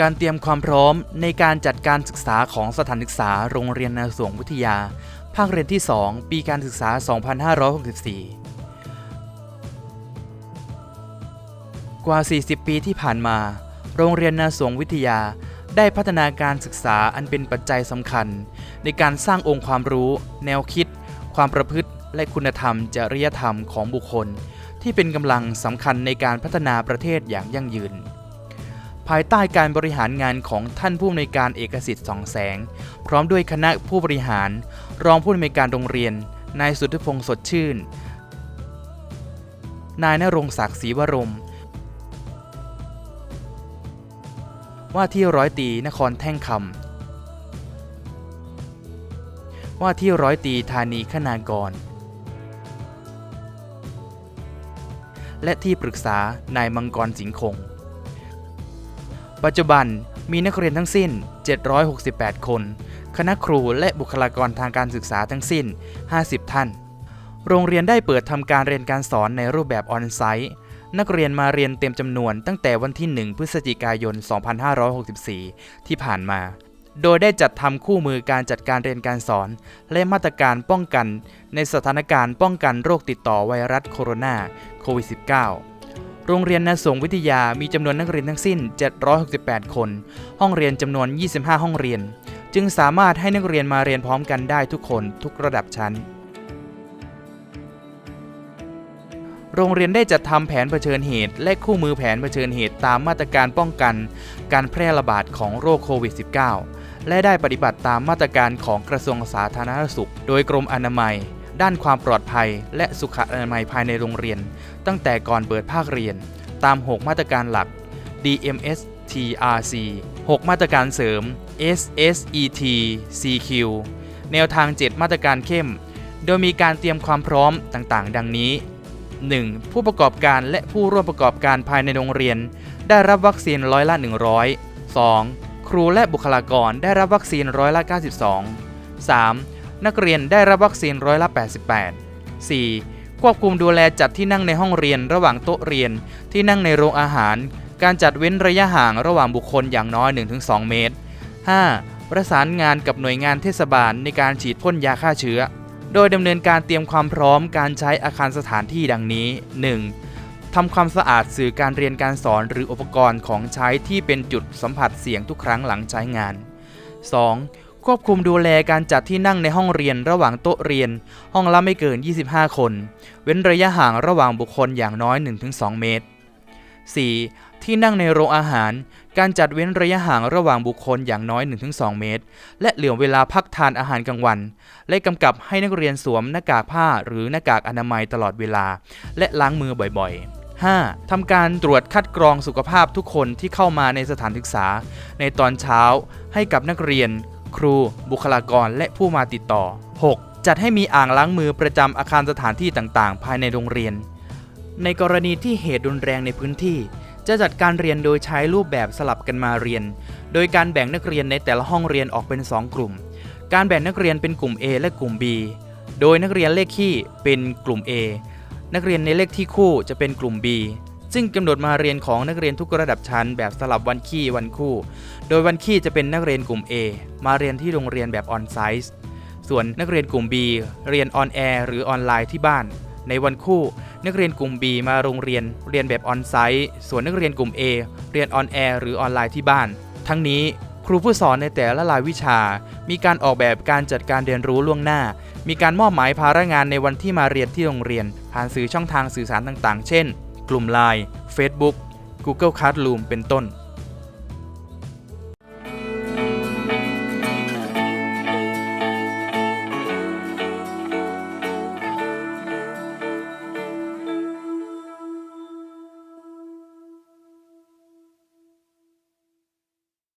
การเตรียมความพร้อมในการจัดการศึกษาของสถานศึกษาโรงเรียนนาสวงวิทยา ภาคเรียนที่ 2 ปีการศึกษา 2564 กว่า 40 ปีที่ผ่านมา โรงเรียนนาสวงวิทยาได้พัฒนาการศึกษาอันเป็นปัจจัยสำคัญ ในการสร้างองค์ความรู้ แนวคิด ความประพฤติ และคุณธรรม จริยธรรมของบุคคล ที่เป็นกำลังสำคัญในการพัฒนาประเทศอย่างยั่งยืน ภายใต้การบริหารงานของท่านผู้อำนวยการเอกสิทธิ์สองแสง พร้อมด้วยคณะผู้บริหาร รองผู้อำนวยการโรงเรียน นายสุทธิพงศ์สดชื่น นายนรงศักดิ์ศรีวรมว่าที่ร้อยตีนครแท่งคำว่าที่ร้อยตีธานีขนากร และที่ปรึกษานายมังกรสิงคง ปัจจุบันมีนักเรียนทั้งสิ้น 768 คน คณะครูและบุคลากรทางการศึกษาทั้งสิ้น 50 ท่าน โรงเรียนได้เปิดทำการเรียนการสอนในรูปแบบออนไซต์ นักเรียนมาเรียนเต็มจำนวนตั้งแต่วันที่ 1 พฤศจิกายน 2564 ที่ผ่านมา โดยได้จัดทำคู่มือการจัดการเรียนการสอน และมาตรการป้องกัน ในสถานการณ์ป้องกันโรคติดต่อไวรัสโคโรนาโควิด -19 โรงเรียนนาสงวิทยามีจำนวนนักเรียนทั้งสิ้น 768 คน ห้องเรียนจำนวน 25 ห้องเรียน จึงสามารถให้นักเรียนมาเรียนพร้อมกันได้ทุกคนทุกระดับชั้น โรงเรียนได้จัดทำแผนเผชิญเหตุ และคู่มือแผนเผชิญเหตุตามมาตรการป้องกัน การแพร่ระบาดของโรคโควิด -19 และได้ปฏิบัติตามมาตรการของกระทรวงสาธารณสุข โดยกรมอนามัย ด้านความปลอดภัย และสุขอนามัยภายในโรงเรียน ตั้งแต่ก่อนเปิดภาคเรียน ตาม 6 มาตรการหลัก DMS TRC 6 มาตรการเสริม SSET CQ แนวทาง 7 มาตรการเข้ม โดยมีการเตรียมความพร้อมต่างๆ ดังนี้ 1. ผู้ประกอบการและผู้ร่วมประกอบการภายในโรงเรียน ได้รับวัคซีนร้อยละ 100 2. ครูและบุคลากรได้รับวัคซีนร้อยละ 92 3. นักเรียนได้รับวัคซีนร้อยละ 88 4. ควบคุมดูแลจัดที่นั่งในห้องเรียนระหว่างโต๊ะเรียน ที่นั่งในโรงอาหาร การจัดเว้นระยะห่างระหว่างบุคคลอย่างน้อย 1-2 เมตร 5. ประสานงานกับหน่วยงานเทศบาลในการฉีดพ่นยาฆ่าเชื้อ โดยดำเนินการเตรียมความพร้อมการใช้อาคารสถานที่ดังนี้ 1. ทำความสะอาดสื่อการเรียนการสอนหรืออุปกรณ์ของใช้ที่เป็นจุดสัมผัสเสียงทุกครั้งหลังใช้งาน 2. ควบคุมดูแลการจัดที่นั่งในห้องเรียนระหว่างโต๊ะเรียน ห้องละไม่เกิน 25 คน เว้นระยะห่างระหว่างบุคคลอย่างน้อย 1-2 เมตร 4. ที่นั่งในโรงอาหาร การจัดเว้นระยะห่างระหว่างบุคคลอย่างน้อย 1-2 เมตร และเหลือเวลาพักทานอาหารกลางวัน และกำกับให้นักเรียนสวมหน้ากากผ้าหรือหน้ากากอนามัยตลอดเวลา และล้างมือบ่อยๆ 5. ทำการตรวจคัดกรองสุขภาพทุกคนที่เข้ามาในสถานศึกษา ในตอนเช้าให้กับนักเรียน ครู บุคลากรและผู้มาติดต่อ 6. จัดให้มีอ่างล้างมือประจำอาคารสถานที่ต่างๆ ภายในโรงเรียน ในกรณีที่เหตุรุนแรงในพื้นที่ จะจัดการเรียนโดยใช้รูปแบบสลับกันมาเรียน โดยการแบ่งนักเรียนในแต่ละห้องเรียนออกเป็น 2 กลุ่ม การแบ่งนักเรียนเป็นกลุ่ม A และกลุ่ม B โดยนักเรียนเลขคี่เป็นกลุ่ม A นักเรียนในเลขที่คู่จะเป็นกลุ่ม B ซึ่งกำหนดมาเรียนของนักเรียนทุกระดับชั้นแบบสลับวันขี้วันคู่ โดยวันขี้จะเป็นนักเรียนกลุ่ม A มาเรียนที่โรงเรียนแบบออนไซต์ส่วนนักเรียนกลุ่ม B เรียนออนแอร์หรือออนไลน์ที่บ้าน ในวันคู่ นักเรียนกลุ่ม B มาโรงเรียนเรียนแบบออนไซต์ส่วนนักเรียนกลุ่ม A เรียนออนแอร์หรือออนไลน์ที่บ้าน ทั้งนี้ครูผู้สอนในแต่ละรายวิชา มีการออกแบบการจัดการเรียนรู้ล่วงหน้า มีการมอบหมายภาระงานในวันที่มาเรียนที่โรงเรียน ผ่านสื่อช่องทางสื่อสารต่างๆ เช่น กลุ่ม Line Facebook Google Classroom เป็นต้น